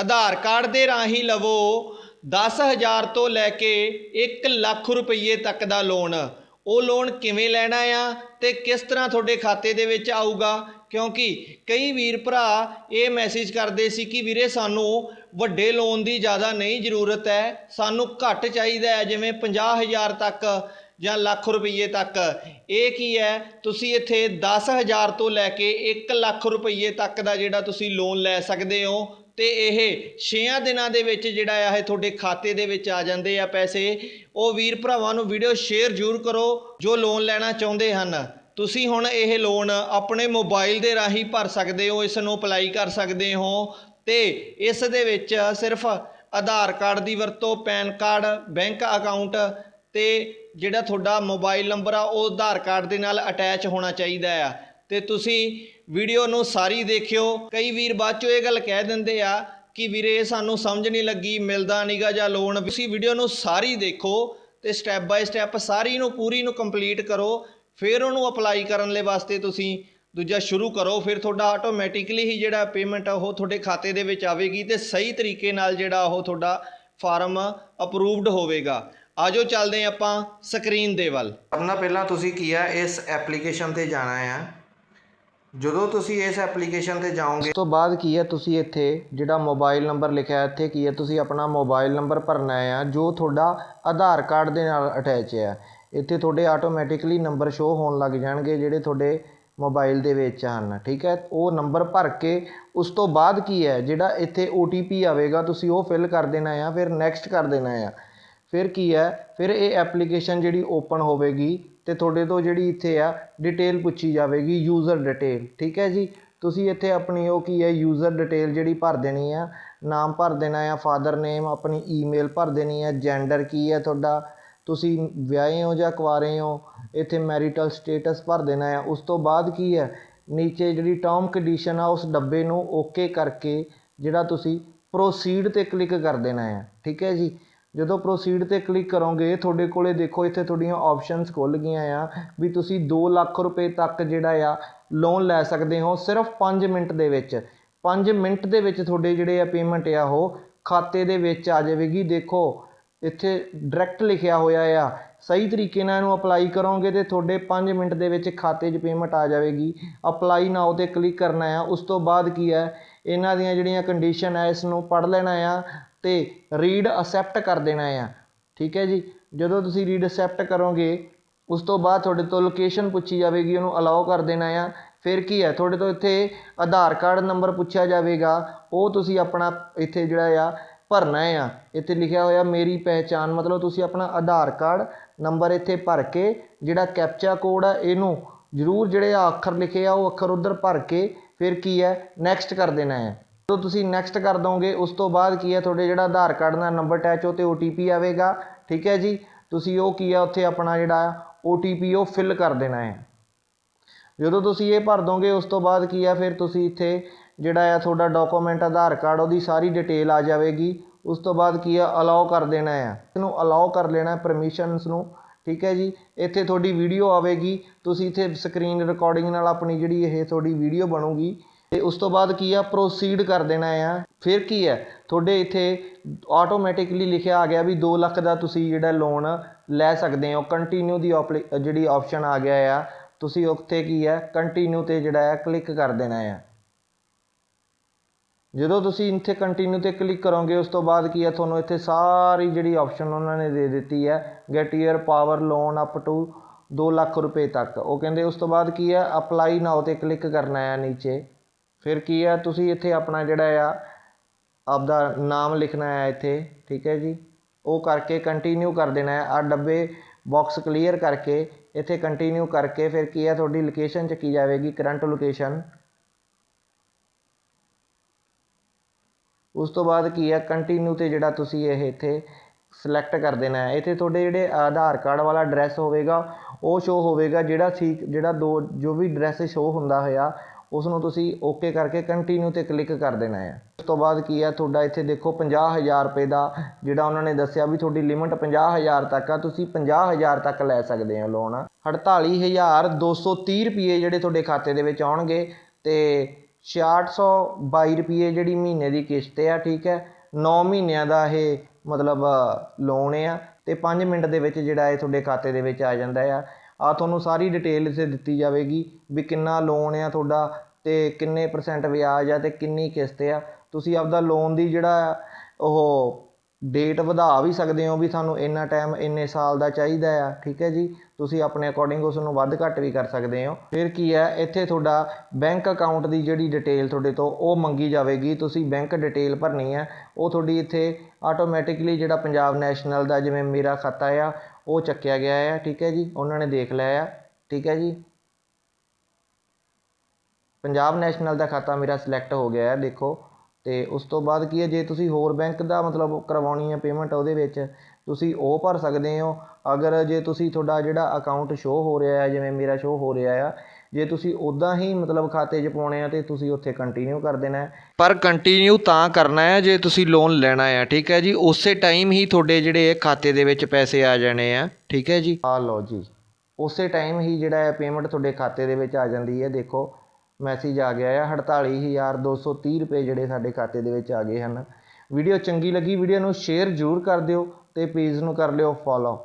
ਆਧਾਰ card ਦੇ ਰਾਹੀਂ ਲਵੋ 10000 ਤੋਂ ਲੈ ਕੇ 1 ਲੱਖ ਰੁਪਏ ਤੱਕ ਦਾ ਲੋਨ। ਉਹ ਲੋਨ ਕਿਵੇਂ ਲੈਣਾ ਆ ਤੇ ਕਿਸ ਤਰ੍ਹਾਂ ਤੁਹਾਡੇ ਖਾਤੇ ਦੇ ਵਿੱਚ ਆਊਗਾ? ਕਿਉਂਕਿ ਕਈ ਵੀਰ ਭਰਾ ਇਹ ਮੈਸੇਜ ਕਰਦੇ ਸੀ ਕਿ ਵੀਰੇ ਸਾਨੂੰ ਵੱਡੇ ਲੋਨ ਦੀ ਜ਼ਿਆਦਾ ਨਹੀਂ ਜ਼ਰੂਰਤ ਹੈ, ਸਾਨੂੰ ਘੱਟ ਚਾਹੀਦਾ ਹੈ, ਜਿਵੇਂ 50000 ਤੱਕ ਜਾਂ ਲੱਖ ਰੁਪਏ ਤੱਕ। ਇਹ ਕੀ ਹੈ? ਤੁਸੀਂ ਇੱਥੇ 10000 ਤੋਂ ਲੈ ਕੇ 1 ਲੱਖ ਰੁਪਏ ਤੱਕ ਦਾ ਜਿਹੜਾ ਤੁਸੀਂ ਲੋਨ ਲੈ ਸਕਦੇ ਹੋ। ਤੇ ਇਹ 6 ਦਿਨਾਂ ਦੇ ਵਿੱਚ ਜਿਹੜਾ ਆ ਇਹ ਤੁਹਾਡੇ ਖਾਤੇ ਦੇ ਵਿੱਚ ਆ ਜਾਂਦੇ ਆ ਪੈਸੇ। ਉਹ ਵੀਰ ਭਰਾਵਾਂ ਨੂੰ ਵੀਡੀਓ ਸ਼ੇਅਰ ਜ਼ਰੂਰ ਕਰੋ ਜੋ ਲੋਨ ਲੈਣਾ ਚਾਹੁੰਦੇ ਹਨ। ਤੁਸੀਂ ਹੁਣ ਇਹ ਲੋਨ ਆਪਣੇ ਮੋਬਾਈਲ ਦੇ ਰਾਹੀਂ ਭਰ ਸਕਦੇ ਹੋ, ਇਸ ਨੂੰ ਅਪਲਾਈ ਕਰ ਸਕਦੇ ਹੋ ਤੇ ਇਸ ਦੇ ਵਿੱਚ ਸਿਰਫ ਆਧਾਰ ਕਾਰਡ ਦੀ ਵਰਤੋਂ, ਪੈਨ ਕਾਰਡ, ਬੈਂਕ ਅਕਾਊਂਟ ਤੇ ਜਿਹੜਾ ਤੁਹਾਡਾ ਮੋਬਾਈਲ ਨੰਬਰ ਆ, ਉਹ ਆਧਾਰ ਕਾਰਡ ਦੇ ਨਾਲ ਅਟੈਚ ਹੋਣਾ ਚਾਹੀਦਾ ਆ। ਤੇ ਤੁਸੀਂ ਵੀਡੀਓ ਨੂੰ ਸਾਰੀ ਦੇਖਿਓ। ਕਈ ਵੀਰ ਬਾਅਦ ਚੋਂ ਇਹ ਗੱਲ ਕਹਿ ਦਿੰਦੇ ਆ ਕਿ ਵੀਰੇ ਸਾਨੂੰ ਸਮਝ ਨਹੀਂ ਲੱਗੀ, ਮਿਲਦਾ ਨਹੀਂਗਾ ਜਾਂ ਲੋਨ ਤੁਸੀਂ ਵੀਡੀਓ ਨੂੰ ਸਾਰੀ ਦੇਖੋ ਤੇ ਸਟੈਪ ਬਾਏ ਸਟੈਪ ਸਾਰੀ ਨੂੰ, ਪੂਰੀ ਨੂੰ ਕੰਪਲੀਟ ਕਰੋ। ਫਿਰ ਉਹਨੂੰ ਅਪਲਾਈ ਕਰਨ ਲਈ ਵਾਸਤੇ ਤੁਸੀਂ ਦੂਜਾ ਸ਼ੁਰੂ ਕਰੋ। ਫਿਰ ਤੁਹਾਡਾ ਆਟੋਮੈਟਿਕਲੀ ਹੀ ਜਿਹੜਾ ਪੇਮੈਂਟ ਆ, ਉਹ ਤੁਹਾਡੇ ਖਾਤੇ ਦੇ ਵਿੱਚ ਆਵੇਗੀ ਤੇ ਸਹੀ ਤਰੀਕੇ ਨਾਲ ਜਿਹੜਾ ਉਹ ਤੁਹਾਡਾ ਫਾਰਮ ਅਪਰੂਵਡ ਹੋਵੇਗਾ। ਆਜੋ ਚੱਲਦੇ ਆਪਾਂ ਸਕਰੀਨ ਦੇ ਵੱਲ। ਕਰਨਾ ਪਹਿਲਾਂ ਤੁਸੀਂ ਕੀ ਆ, ਇਸ ਐਪਲੀਕੇਸ਼ਨ ਤੇ ਜਾਣਾ ਆ। ਜਦੋਂ ਤੁਸੀਂ ਇਸ ਐਪਲੀਕੇਸ਼ਨ ਤੇ ਜਾਓਗੇ, ਉਸ ਤੋਂ ਬਾਅਦ ਕੀ ਹੈ ਤੁਸੀਂ ਇੱਥੇ ਜਿਹੜਾ ਮੋਬਾਈਲ ਨੰਬਰ ਲਿਖਿਆ ਇੱਥੇ ਕੀ ਹੈ ਤੁਸੀਂ ਆਪਣਾ ਮੋਬਾਈਲ ਨੰਬਰ ਭਰਨਾ ਆ ਜੋ ਤੁਹਾਡਾ ਆਧਾਰ ਕਾਰਡ ਦੇ ਨਾਲ ਅਟੈਚ ਹੈ। ਇੱਥੇ ਤੁਹਾਡੇ ਆਟੋਮੈਟਿਕਲੀ ਨੰਬਰ ਸ਼ੋ ਹੋਣ ਲੱਗ ਜਾਣਗੇ ਜਿਹੜੇ ਤੁਹਾਡੇ ਮੋਬਾਈਲ ਦੇ ਵਿੱਚ ਹਨ, ਠੀਕ ਹੈ? ਉਹ ਨੰਬਰ ਭਰ ਕੇ, ਉਸ ਤੋਂ ਬਾਅਦ ਕੀ ਹੈ, ਜਿਹੜਾ ਇੱਥੇ OTP ਆਵੇਗਾ, ਤੁਸੀਂ ਉਹ ਫਿਲ ਕਰ ਦੇਣਾ ਆ ਫਿਰ ਨੈਕਸਟ ਕਰ ਦੇਣਾ ਆ ਫਿਰ ਕੀ ਹੈ? ਫਿਰ ਇਹ ਐਪਲੀਕੇਸ਼ਨ ਜਿਹੜੀ ਓਪਨ ਹੋਵੇਗੀ ਅਤੇ ਤੁਹਾਡੇ ਤੋਂ ਜਿਹੜੀ ਇੱਥੇ ਆ ਡਿਟੇਲ ਪੁੱਛੀ ਜਾਵੇਗੀ ਯੂਜ਼ਰ ਡਿਟੇਲ ਠੀਕ ਹੈ ਜੀ? ਤੁਸੀਂ ਇੱਥੇ ਆਪਣੀ ਉਹ ਕੀ ਹੈ ਯੂਜ਼ਰ ਡਿਟੇਲ ਜਿਹੜੀ ਭਰ ਦੇਣੀ ਆ, ਨਾਮ ਭਰ ਦੇਣਾ ਆ ਫਾਦਰ ਨੇਮ ਆਪਣੀ ਈਮੇਲ ਭਰ ਦੇਣੀ ਆ ਜੈਂਡਰ ਕੀ ਹੈ ਤੁਹਾਡਾ, ਤੁਸੀਂ ਵਿਆਹੇ ਹੋ ਜਾਂ ਕੁਆਰੇ ਹੋ, ਇੱਥੇ ਮੈਰੀਟਲ ਸਟੇਟਸ ਭਰ ਦੇਣਾ ਆ, ਉਸ ਤੋਂ ਬਾਅਦ ਕੀ ਹੈ? ਨੀਚੇ ਜਿਹੜੀ ਟਰਮ ਕੰਡੀਸ਼ਨ ਆ, ਉਸ ਡੱਬੇ ਨੂੰ ਓਕੇ ਕਰਕੇ ਜਿਹੜਾ ਤੁਸੀਂ ਪ੍ਰੋਸੀਡ ਤੇ ਕਲਿੱਕ ਕਰ ਦੇਣਾ ਆ, ਠੀਕ ਹੈ ਜੀ? ਜਦੋਂ ਪ੍ਰੋਸੀਡ ਤੇ ਕਲਿੱਕ ਕਰੋਗੇ, ਤੁਹਾਡੇ ਕੋਲੇ ਦੇਖੋ, ਇੱਥੇ ਤੁਹਾਡੀਆਂ ਆਪਸ਼ਨਸ ਖੁੱਲ ਗਈਆਂ ਆ ਵੀ ਤੁਸੀਂ 2 ਲੱਖ ਰੁਪਏ ਤੱਕ ਜਿਹੜਾ ਆ ਲੋਨ ਲੈ ਸਕਦੇ ਹੋ ਸਿਰਫ 5 ਮਿੰਟ ਦੇ ਵਿੱਚ। 5 ਮਿੰਟ ਦੇ ਵਿੱਚ ਤੁਹਾਡੇ ਜਿਹੜੇ ਆ ਪੇਮੈਂਟ ਆ, ਉਹ ਖਾਤੇ ਦੇ ਵਿੱਚ ਆ ਜਾਵੇਗੀ। ਦੇਖੋ, ਇੱਥੇ ਡਾਇਰੈਕਟ ਲਿਖਿਆ ਹੋਇਆ ਆ, ਸਹੀ ਤਰੀਕੇ ਨਾਲ ਇਹਨੂੰ ਅਪਲਾਈ ਕਰੋਗੇ ਤੇ ਤੁਹਾਡੇ 5 ਮਿੰਟ ਦੇ ਵਿੱਚ ਖਾਤੇ 'ਚ ਪੇਮੈਂਟ ਆ ਜਾਵੇਗੀ। ਅਪਲਾਈ ਨਾਓ ਤੇ ਕਲਿੱਕ ਕਰਨਾ ਆ। ਉਸ ਤੋਂ ਬਾਅਦ ਕੀ ਹੈ ਇਹਨਾਂ ਦੀਆਂ ਜਿਹੜੀਆਂ ਕੰਡੀਸ਼ਨ ਹੈ ਇਸ ਨੂੰ ਪੜ੍ਹ ਲੈਣਾ ਆ। ਤੇ ਰੀਡ ਅਸੈਪਟ ਕਰ ਦੇਣਾ ਆ। ਠੀਕ ਹੈ ਜੀ? ਜਦੋਂ ਤੁਸੀਂ ਰੀਡ ਅਸੈਪਟ ਕਰੋਗੇ, ਉਸ ਤੋਂ ਬਾਅਦ ਤੁਹਾਡੇ ਤੋਂ ਲੋਕੇਸ਼ਨ ਪੁੱਛੀ ਜਾਵੇਗੀ, ਉਹਨੂੰ ਅਲਾਓ ਕਰ ਦੇਣਾ ਆ। ਫਿਰ ਕੀ ਹੈ? ਤੁਹਾਡੇ ਤੋਂ ਇੱਥੇ ਆਧਾਰ ਕਾਰਡ ਨੰਬਰ ਪੁੱਛਿਆ ਜਾਵੇਗਾ। ਉਹ ਤੁਸੀਂ ਆਪਣਾ ਇੱਥੇ ਜਿਹੜਾ ਆ, ਭਰਨਾ ਆ। ਇੱਥੇ ਲਿਖਿਆ ਹੋਇਆ, ਮੇਰੀ ਪਹਿਚਾਨ ਮਤਲਬ ਤੁਸੀਂ ਆਪਣਾ ਆਧਾਰ ਕਾਰਡ ਨੰਬਰ ਇੱਥੇ ਭਰ ਕੇ, ਜਿਹੜਾ ਕੈਪਚਾ ਕੋਡ ਆ, ਇਹਨੂੰ ਜ਼ਰੂਰ ਜਿਹੜੇ ਆ ਅੱਖਰ ਲਿਖੇ ਆ, ਉਹ ਅੱਖਰ ਉਧਰ ਭਰ ਕੇ, ਫਿਰ ਕੀ ਹੈ? ਨੈਕਸਟ ਕਰ ਦੇਣਾ ਹੈ ਜਦੋਂ ਤੁਸੀਂ ਨੈਕਸਟ ਕਰ ਦੋਗੇ, ਉਸ ਤੋਂ ਬਾਅਦ ਕੀ ਹੈ, ਤੁਹਾਡੇ ਜਿਹੜਾ ਆਧਾਰ ਕਾਰਡ ਦਾ ਨੰਬਰ ਅਟੈਚ ਉਹ ਤੇ OTP ਆਵੇਗਾ, ਠੀਕ ਹੈ ਜੀ? ਤੁਸੀਂ ਉਹ ਕੀ ਹੈ, ਉੱਥੇ ਆਪਣਾ ਜਿਹੜਾ OTP ਉਹ ਫਿਲ ਕਰ ਦੇਣਾ ਹੈ। ਜਦੋਂ ਤੁਸੀਂ ਇਹ ਭਰ ਦੋਗੇ, ਉਸ ਤੋਂ ਬਾਅਦ ਕੀ ਆ ਫਿਰ ਤੁਸੀਂ ਇੱਥੇ ਜਿਹੜਾ ਆ ਤੁਹਾਡਾ ਡਾਕੂਮੈਂਟ ਆਧਾਰ ਕਾਰਡ, ਉਹਦੀ ਸਾਰੀ ਡਿਟੇਲ ਆ ਜਾਵੇਗੀ। ਉਸ ਤੋਂ ਬਾਅਦ ਕੀ ਆ ਅਲਾਉ ਕਰ ਦੇਣਾ ਆ ਇਹਨੂੰ ਅਲਾਉ ਕਰ ਲੈਣਾ ਪਰਮਿਸ਼ਨਸ ਨੂੰ, ਠੀਕ ਹੈ ਜੀ? ਇੱਥੇ ਤੁਹਾਡੀ ਵੀਡੀਓ ਆਵੇਗੀ। ਤੁਸੀਂ ਇੱਥੇ ਸਕਰੀਨ ਰਿਕਾਰਡਿੰਗ ਨਾਲ ਆਪਣੀ ਜਿਹੜੀ ਇਹ ਤੁਹਾਡੀ ਵੀਡੀਓ ਬਣੂਗੀ। ਅਤੇ ਉਸ ਤੋਂ ਬਾਅਦ ਕੀ ਆ? ਪ੍ਰੋਸੀਡ ਕਰ ਦੇਣਾ ਆ। ਫਿਰ ਕੀ ਹੈ ਤੁਹਾਡੇ ਇੱਥੇ ਆਟੋਮੈਟਿਕਲੀ ਲਿਖਿਆ ਆ ਗਿਆ ਵੀ 2 ਲੱਖ ਦਾ ਤੁਸੀਂ ਜਿਹੜਾ ਲੋਨ ਲੈ ਸਕਦੇ ਹੋ। ਕੰਟੀਨਿਊ ਦੀ ਆਪਲੀ- ਜਿਹੜੀ ਆਪਸ਼ਨ ਆ ਗਿਆ ਆ, ਤੁਸੀਂ ਉੱਥੇ ਕੀ ਹੈ ਕੰਟੀਨਿਊ ਤੇ ਜਿਹੜਾ ਆ ਕਲਿੱਕ ਕਰ ਦੇਣਾ ਆ। ਜਦੋਂ ਤੁਸੀਂ ਇੱਥੇ ਕੰਟੀਨਿਊ ਤੇ ਕਲਿੱਕ ਕਰੋਗੇ, ਉਸ ਤੋਂ ਬਾਅਦ ਕੀ ਹੈ ਤੁਹਾਨੂੰ ਇੱਥੇ ਸਾਰੀ ਜਿਹੜੀ ਆਪਸ਼ਨ ਉਹਨਾਂ ਨੇ ਦੇ ਦਿੱਤੀ ਹੈ get your power loan up to 2 lakh ਰੁਪਏ ਤੱਕ। ਉਹ ਕਹਿੰਦੇ ਉਸ ਤੋਂ ਬਾਅਦ ਕੀ ਹੈ ਅਪਲਾਈ ਨਾਓ ਤੇ ਕਲਿੱਕ ਕਰਨਾ ਹੈ ਨੀਚੇ। ਫਿਰ ਕੀ ਆ, ਤੁਸੀਂ ਇੱਥੇ ਆਪਣਾ ਜਿਹੜਾ ਆ, ਆਪਦਾ ਨਾਮ ਲਿਖਣਾ ਹੈ ਇੱਥੇ, ਠੀਕ ਹੈ ਜੀ? ਉਹ ਕਰਕੇ ਕੰਟੀਨਿਊ ਕਰ ਦੇਣਾ ਹੈ ਆ ਡੱਬੇ ਬਾਕਸ ਕਲੀਅਰ ਕਰਕੇ ਇੱਥੇ ਕੰਟੀਨਿਊ ਕਰਕੇ ਫਿਰ ਕੀ ਹੈ ਤੁਹਾਡੀ ਲੋਕੇਸ਼ਨ ਚੱਕੀ ਜਾਵੇਗੀ? ਕਰੰਟ ਲੋਕੇਸ਼ਨ ਉਸ ਤੋਂ ਬਾਅਦ ਕੀ ਹੈ ਕੰਟੀਨਿਊ ਤੇ ਜਿਹੜਾ ਤੁਸੀਂ ਇਹ ਇੱਥੇ ਸਿਲੈਕਟ ਕਰ ਦੇਣਾ ਹੈ ਇੱਥੇ ਤੁਹਾਡੇ ਜਿਹੜੇ ਆਧਾਰ ਕਾਰਡ ਵਾਲਾ ਐਡਰੈਸ ਹੋਵੇਗਾ, ਉਹ ਸ਼ੋ ਹੋਵੇਗਾ। ਜਿਹੜਾ ਸੀ, ਜਿਹੜਾ ਦੋ, ਜੋ ਵੀ ਐਡਰੈਸ ਸ਼ੋ ਹੁੰਦਾ ਹੋਇਆ ਉਸ ਨੂੰ ਤੁਸੀਂ ਓਕੇ ਕਰਕੇ ਕੰਟੀਨਿਊ ਤੇ ਕਲਿੱਕ ਕਰ ਦੇਣਾ ਹੈ। ਉਸ ਤੋਂ ਬਾਅਦ ਕੀ ਹੈ? ਤੁਹਾਡਾ ਇੱਥੇ ਦੇਖੋ 50000 ਰੁਪਏ ਦਾ ਜਿਹੜਾ ਉਹਨਾਂ ਨੇ ਦੱਸਿਆ ਵੀ ਤੁਹਾਡੀ ਲਿਮਟ 50000 ਤੱਕ ਆ, ਤੁਸੀਂ 50000 ਤੱਕ ਲੈ ਸਕਦੇ ਹੋ ਲੋਨ 48230 ਰੁਪਏ ਜਿਹੜੇ ਤੁਹਾਡੇ ਖਾਤੇ ਦੇ ਵਿੱਚ ਆਉਣਗੇ ਤੇ 6622 ਰੁਪਏ ਜਿਹੜੀ ਮਹੀਨੇ ਦੀ ਕਿਸ਼ਤ ਆ, ਠੀਕ ਹੈ? 9 ਮਹੀਨਿਆਂ ਦਾ ਇਹ ਮਤਲਬ ਲੋਨ ਆ ਤੇ 5 ਮਿੰਟ ਦੇ ਵਿੱਚ ਜਿਹੜਾ ਇਹ ਤੁਹਾਡੇ ਖਾਤੇ ਦੇ ਵਿੱਚ ਆ ਜਾਂਦਾ ਆ। ਆ ਤੁਹਾਨੂੰ ਸਾਰੀ ਡਿਟੇਲ ਇਸੇ ਦਿੱਤੀ ਜਾਵੇਗੀ ਵੀ ਕਿੰਨਾ ਲੋਨ ਆ ਤੁਹਾਡਾ ਤੇ ਕਿੰਨੇ ਪਰਸੈਂਟ ਵਿਆਜ ਆ ਤੇ ਕਿੰਨੀ ਕਿਸ਼ਤ ਆ। ਤੁਸੀਂ ਆਪਦਾ ਲੋਨ ਦੀ ਜਿਹੜਾ ਉਹ ਡੇਟ ਵਧਾ ਵੀ ਸਕਦੇ ਹੋ ਵੀ ਸਾਨੂੰ ਇੰਨਾ ਟਾਈਮ ਇੰਨੇ ਸਾਲ ਦਾ ਚਾਹੀਦਾ ਆ, ਠੀਕ ਹੈ ਜੀ? ਤੁਸੀਂ ਆਪਣੇ ਅਕੋਰਡਿੰਗ ਉਸ ਨੂੰ ਵੱਧ ਘੱਟ ਵੀ ਕਰ ਸਕਦੇ ਹੋ। ਫਿਰ ਕੀ ਹੈ, ਇੱਥੇ ਤੁਹਾਡਾ ਬੈਂਕ ਅਕਾਊਂਟ ਦੀ ਜਿਹੜੀ ਡਿਟੇਲ ਤੁਹਾਡੇ ਤੋਂ ਉਹ ਮੰਗੀ ਜਾਵੇਗੀ। ਤੁਸੀਂ ਬੈਂਕ ਡਿਟੇਲ ਭਰਨੀ ਹੈ, ਉਹ ਤੁਹਾਡੀ ਇੱਥੇ ਆਟੋਮੈਟਿਕਲੀ ਜਿਹੜਾ ਪੰਜਾਬ ਨੈਸ਼ਨਲ ਦਾ ਜਿਵੇਂ ਮੇਰਾ ਖਾਤਾ ਆ, ਉਹ ਚੱਕਿਆ ਗਿਆ ਆ, ਠੀਕ ਹੈ ਜੀ? ਉਹਨਾਂ ਨੇ ਦੇਖ ਲਿਆ ਆ, ਠੀਕ ਹੈ ਜੀ? ਪੰਜਾਬ ਨੈਸ਼ਨਲ ਦਾ ਖਾਤਾ ਮੇਰਾ ਸਿਲੈਕਟ ਹੋ ਗਿਆ ਹੈ ਦੇਖੋ। ਅਤੇ ਉਸ ਤੋਂ ਬਾਅਦ ਕੀ ਹੈ, ਜੇ ਤੁਸੀਂ ਹੋਰ ਬੈਂਕ ਦਾ ਮਤਲਬ ਕਰਵਾਉਣੀ ਹੈ ਪੇਮੈਂਟ ਉਹਦੇ ਵਿੱਚ, ਤੁਸੀਂ ਉਹ ਭਰ ਸਕਦੇ ਹੋ। ਅਗਰ ਜੇ ਤੁਸੀਂ ਤੁਹਾਡਾ ਜਿਹੜਾ ਅਕਾਊਂਟ ਸ਼ੋਅ ਹੋ ਰਿਹਾ ਹੈ, ਜਿਵੇਂ ਮੇਰਾ ਸ਼ੋਅ ਹੋ ਰਿਹਾ ਆ, ਜੇ ਤੁਸੀਂ ਉੱਦਾਂ ਹੀ ਮਤਲਬ ਖਾਤੇ 'ਚ ਪਾਉਣੇ ਆ, ਤਾਂ ਤੁਸੀਂ ਉੱਥੇ ਕੰਟੀਨਿਊ ਕਰ ਦੇਣਾ ਪਰ ਕੰਟੀਨਿਊ ਤਾਂ ਕਰਨਾ ਹੈ, ਜੇ ਤੁਸੀਂ ਲੋਨ ਲੈਣਾ ਆ, ਠੀਕ ਹੈ ਜੀ? ਉਸੇ ਟਾਈਮ ਹੀ ਤੁਹਾਡੇ ਜਿਹੜੇ ਖਾਤੇ ਦੇ ਵਿੱਚ ਪੈਸੇ ਆ ਜਾਣੇ ਆ, ਠੀਕ ਹੈ ਜੀ? ਆ ਲਓ ਜੀ। ਉਸੇ ਟਾਈਮ ਹੀ ਜਿਹੜਾ ਹੈ ਪੇਮੈਂਟ ਤੁਹਾਡੇ ਖਾਤੇ ਦੇ ਵਿੱਚ ਆ ਜਾਂਦੀ ਹੈ, ਦੇਖੋ। ਮੈਸੇਜ ਆ ਗਿਆ ਹੈ 48230 ਰੁਪਏ ਜਿਹੜੇ ਸਾਡੇ ਖਾਤੇ ਦੇ ਵਿੱਚ ਆ ਗਏ ਹਨ। ਵੀਡੀਓ ਚੰਗੀ ਲੱਗੀ, ਵੀਡੀਓ ਨੂੰ ਸ਼ੇਅਰ ਜ਼ਰੂਰ ਕਰ ਦਿਓ ਤੇ ਪੇਜ ਨੂੰ ਕਰ ਲਿਓ ਫੋਲੋ